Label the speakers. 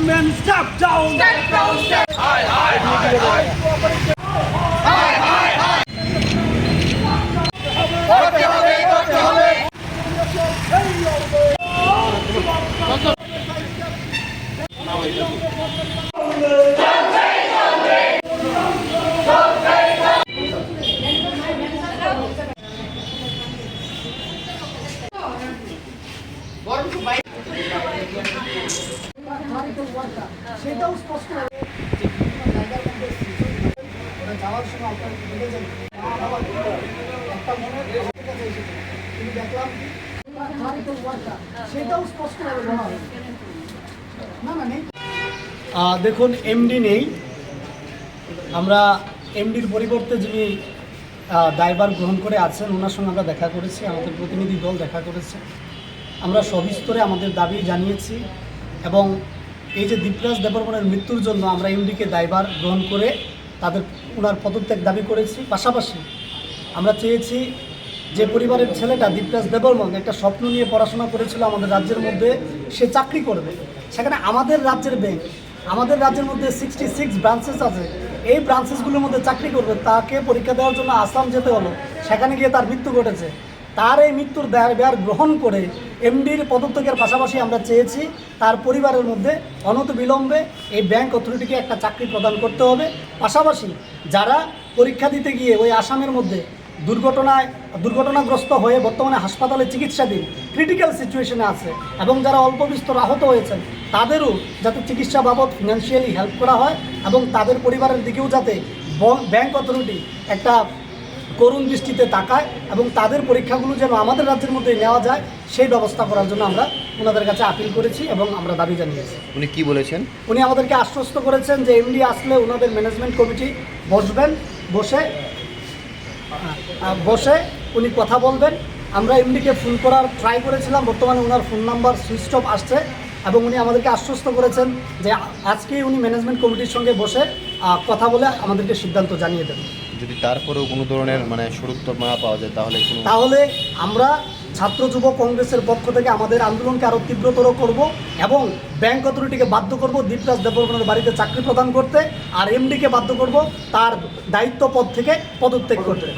Speaker 1: Government step down. Step down. Step.
Speaker 2: সেটাও স্পষ্ট যাওয়ার সময় আপনার দেখেছেন মা বাবা একটা কিন্তু দেখলাম সেটাও হয় না। না নেই। দেখুন এমডি নেই। আমরা এমডির পরিবর্তে যিনি আহ, দায়ভার গ্রহণ করে আছেন ওনার সঙ্গে আমরা দেখা করেছি আমাদের প্রতিনিধি দল দেখা করেছে। আমরা সবিস্তরে আমাদের দাবি জানিয়েছি এবং এই যে দীপরাজ দেববর্মনের মৃত্যুর জন্য আমরা এমডিকে দায়ভার গ্রহণ করে তাদের ওনার পদত্যাগ দাবি করেছি। পাশাপাশি আমরা চেয়েছি যে পরিবারের ছেলেটা দীপরাজ দেববর্মন একটা স্বপ্ন নিয়ে পড়াশোনা করেছিল আমাদের রাজ্যের মধ্যে, সে চাকরি করবে। সেখানে আমাদের রাজ্যের ব্যাংক আমাদের রাজ্যের মধ্যে সিক্সটি সিক্স ব্রাঞ্চেস আছে। এই ব্রাঞ্চেসগুলোর মধ্যে চাকরি করবে, তাকে পরীক্ষা দেওয়ার জন্য আসাম যেতে হলো, সেখানে গিয়ে তার মৃত্যু ঘটেছে। তার এই মৃত্যুর দায় ব্যয় গ্রহণ করে এমডির পদত্যাগের পাশাপাশি আমরা চেয়েছি তার পরিবারের মধ্যে অনত বিলম্বে এই ব্যাংক অথরিটিকে একটা চাকরি প্রদান করতে হবে। পাশাপাশি যারা পরীক্ষা দিতে গিয়ে ওই আসামের মধ্যে দুর্ঘটনায় দুর্ঘটনাগ্রস্ত হয়ে বর্তমানে হাসপাতালে চিকিৎসাধীন ক্রিটিক্যাল সিচুয়েশনে আছে এবং যারা অল্প বিস্তর আহত হয়েছেন, তাদেরও যাতে চিকিৎসা বাবদ ফিনান্সিয়ালি হেল্প করা হয় এবং তাদের পরিবারের দিকেও যাতে ব্যাংক অথরিটি একটা করুণ দৃষ্টিতে তাকায় এবং তাদের পরীক্ষাগুলো যেন আমাদের রাজ্যের মধ্যে নেওয়া যায় সেই ব্যবস্থা করার জন্য আমরা ওনাদের কাছে আপিল করেছি এবং আমরা দাবি জানিয়েছি।
Speaker 3: উনি কি বলেছেন?
Speaker 2: উনি আমাদেরকে আশ্বস্ত করেছেন যে এমডি আসলে ওনাদের ম্যানেজমেন্ট কমিটি বসবেন বসে বসে উনি কথা বলবেন। আমরা এমডিকে ফোন করার ট্রাই করেছিলাম বর্তমানে ওনার ফোন নাম্বার সুইচ অফ আসছে এবং উনি আমাদেরকে আশ্বস্ত করেছেন যে আজকেই উনি ম্যানেজমেন্ট কমিটির সঙ্গে বসে কথা বলে আমাদেরকে সিদ্ধান্ত জানিয়ে দেবেন।
Speaker 3: যদি তারপরেও কোনো ধরনের মানে সরুত্তর না পাওয়া যায় তাহলে
Speaker 2: তাহলে আমরা ছাত্র যুব কংগ্রেসের পক্ষ থেকে আমাদের আন্দোলনকে আরও তীব্রতর করব এবং ব্যাংক অথরিটিকে বাধ্য করব দীপরাজ দেববর্মনের বাড়িতে চাকরি প্রদান করতে আর এমডিকে বাধ্য করব তার দায়িত্ব পদ থেকে পদত্যাগ করতে।